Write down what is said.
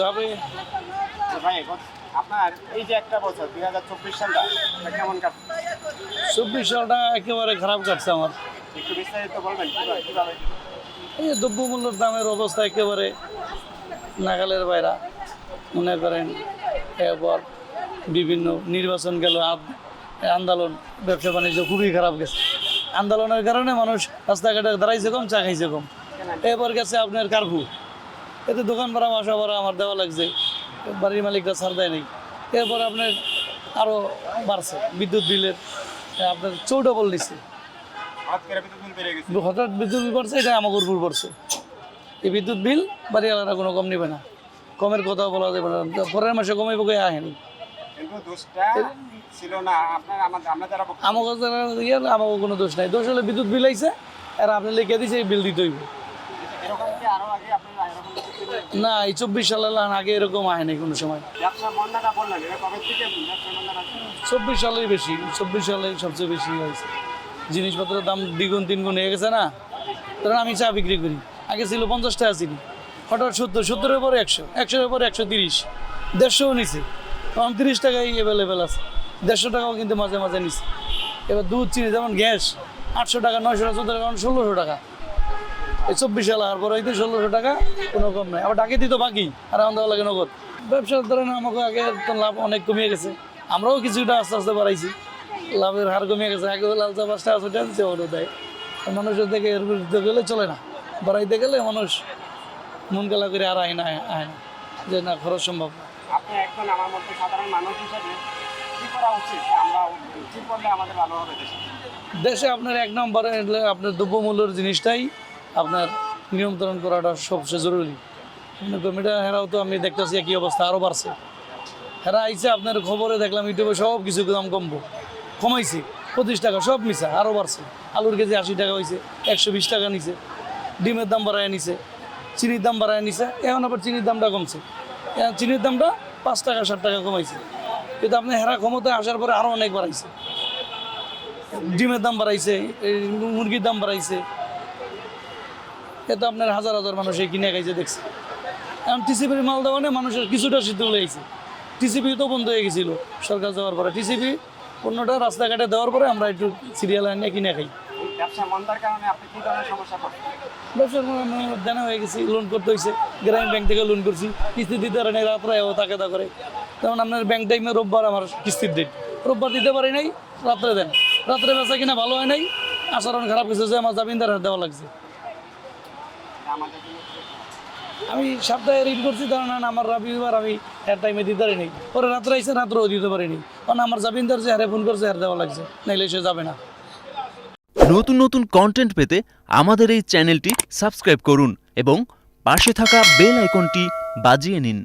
যাবে। ভাই আপনার এই যে একটা বছর দুই হাজার চব্বিশ সালটা এটা কেমন কাটছে? চব্বিশ সালটা একেবারে খারাপ কাটছে আমার। একটু বিস্তারিত বলবেন কীভাবে কীভাবে এই যে দ্রব্যমূল্যের দামের অবস্থা একেবারে নাগালের বাইরা। মনে করেন এরপর বিভিন্ন নির্বাচন গেল আন্দোলন ব্যবসা বাণিজ্য খুবই খারাপ গেছে। আন্দোলনের কারণে মানুষ রাস্তাঘাটে দাঁড়াইছে কম চা খাইছে কম। এরপর গেছে আপনার কার্ফু। এতে দোকান ভাড়া বাসা ভাড়া আমার দেওয়া লাগছে। বাড়ির মালিকরা ছাড় দেয় নাই। এরপর আপনার আরও বাড়ছে বিদ্যুৎ বিলের আপনার চৌডবল নিচ্ছে। হঠাৎ বিদ্যুৎ বিল বেড়ে গেছে। হঠাৎ বিদ্যুৎ বিল পড়ছে এটা আমাকে উপর পড়ছে এই বিদ্যুৎ বিল বাড়িওয়ালারা কোনো কম নেবে না। কমের কথা বলা যাবে না। পরের মাসে কমে বকে আহেনি আমাকে যারা আমাকে কোনো দোষ নাই। দোষ হলে বিদ্যুৎ বিল আইছে আর আপনি লিখে দিছে এই বিল দিতে হইব। না, এই চব্বিশ সালের আগে এরকম আহেনি কোনো সময়? চব্বিশ সালেই বেশি, চব্বিশ সালে সবচেয়ে বেশি হয়েছে। জিনিসপত্রের দাম দ্বিগুণ তিনগুণ হয়ে গেছে না? ধরেন আমি চা বিক্রি করি, আগে ছিল পঞ্চাশ টাকা চিনি, হঠাৎ সত্তর, সত্তরের পরে একশো, একশোর পরে একশো তিরিশ, দেড়শোও নিছে। তখন তিরিশ টাকাই অ্যাভেলেবেল আছে, দেড়শো টাকাও কিন্তু মাঝে মাঝে নিছে। এবার দুধ চিনি, যেমন গ্যাস, আটশো টাকা, নয়শো টাকা চোদ্দ টাকা, ষোলোশো টাকা। এই চব্বিশ সাল আর পরে হইতে ষোলোশো টাকা কোনো কম নাই। আবার ডাকে দিত বাকি আর আমার দেওয়া লাগে নগদ। ব্যবসার ধরেন আমাকে আগে লাভ অনেক কমিয়ে গেছে। আমরাও কিছুটা আস্তে আস্তে বাড়াইছি। লাভের হার কমিয়ে গেছে। আগে লাল চা পাঁচটা আছে দিচ্ছে ওটা দেয় মানুষের থেকে এর বিরুদ্ধে গেলে চলে না। বাড়াইতে গেলে মানুষ মন গেলা করে আর আয় না আয় না যে না খরচ সম্ভব না। আপনি একজন আমার মধ্যে সাধারণ মানুষ হিসেবে কি করা উচিত? আমরা কি করলে আমাদের ভালো হবে দেশে। দেশে আপনার এক নম্বরে আপনার দ্রব্যমূল্যের জিনিসটাই আপনার নিয়ন্ত্রণ করাটা সবচেয়ে জরুরি। কমিটা হেরাও তো আমি দেখতেছি একই অবস্থা আরও বাড়ছে। হেরা আইছে, আপনার খবরে দেখলাম, ইউটিউবে সব কিছু দাম কমবো। কমাইছে, পঁচিশ টাকা সব মিশা আরও বাড়ছে। আলুর কেজি আশি টাকা হয়েছে একশো বিশ টাকা নিছে। ডিমের দাম বাড়ায় নিছে, চিনির দাম বাড়ায় নিছে, এখন আবার চিনির দামটা কমছে। চিনির দামটা পাঁচ টাকা ষাট টাকা কমাইছে। কিন্তু আপনি হেরা ক্ষমতায় আসার পরে আরও অনেক বাড়াইছে। ডিমের দাম বাড়াইছে মুরগির দাম বাড়াইছে। এতে আপনার হাজার হাজার মানুষ এই কিনে খাইছে দেখছে। এখন টিসিপির মাল দেওয়া নেই মানুষের কিছুটা শীত লেগেছে টিসিপি তো বন্ধ হয়ে গেছিল সরকার যাওয়ার পরে। টিসিপি পণ্যটা রাস্তাঘাটে দেওয়ার পরে আমরা একটু সিরিয়াল আনিয়ে কিনে খাই। ব্যবসার দেনা হয়ে গেছি লোন করতে হয়েছে গ্রামীণ ব্যাংক থেকে লোন করছি। কিস্তি দিতে পারে নাই রাত্রে ও তাকে তা করে। আপনার ব্যাংক টাইমে রোববার আমার কিস্তির ডেট রোববার দিতে পারি নাই রাত্রে দেন। রাত্রে বেচা কিনা ভালো হয় নাই আচরণ খারাপ কিছু যে আমার জামিনদার দেওয়া লাগছে এটা আমাদের জন্য খুবই খারাপ। আমি সপ্তাহে রিড করছি কারণ আমার রবিবার আমি এর টাইমে দিতে পারিনি। পরে রাত্রে এসে রাত্রেও দিতে পারিনি। কারণ আমার জামিনদার যে হারে ফোন করছে, হার দেওয়া লাগছে, নাইলে সে যাবে না। নতুন নতুন কন্টেন্ট পেতে আমাদের এই চ্যানেলটি সাবস্ক্রাইব করুন এবং পাশে থাকা বেল আইকনটি বাজিয়ে নিন।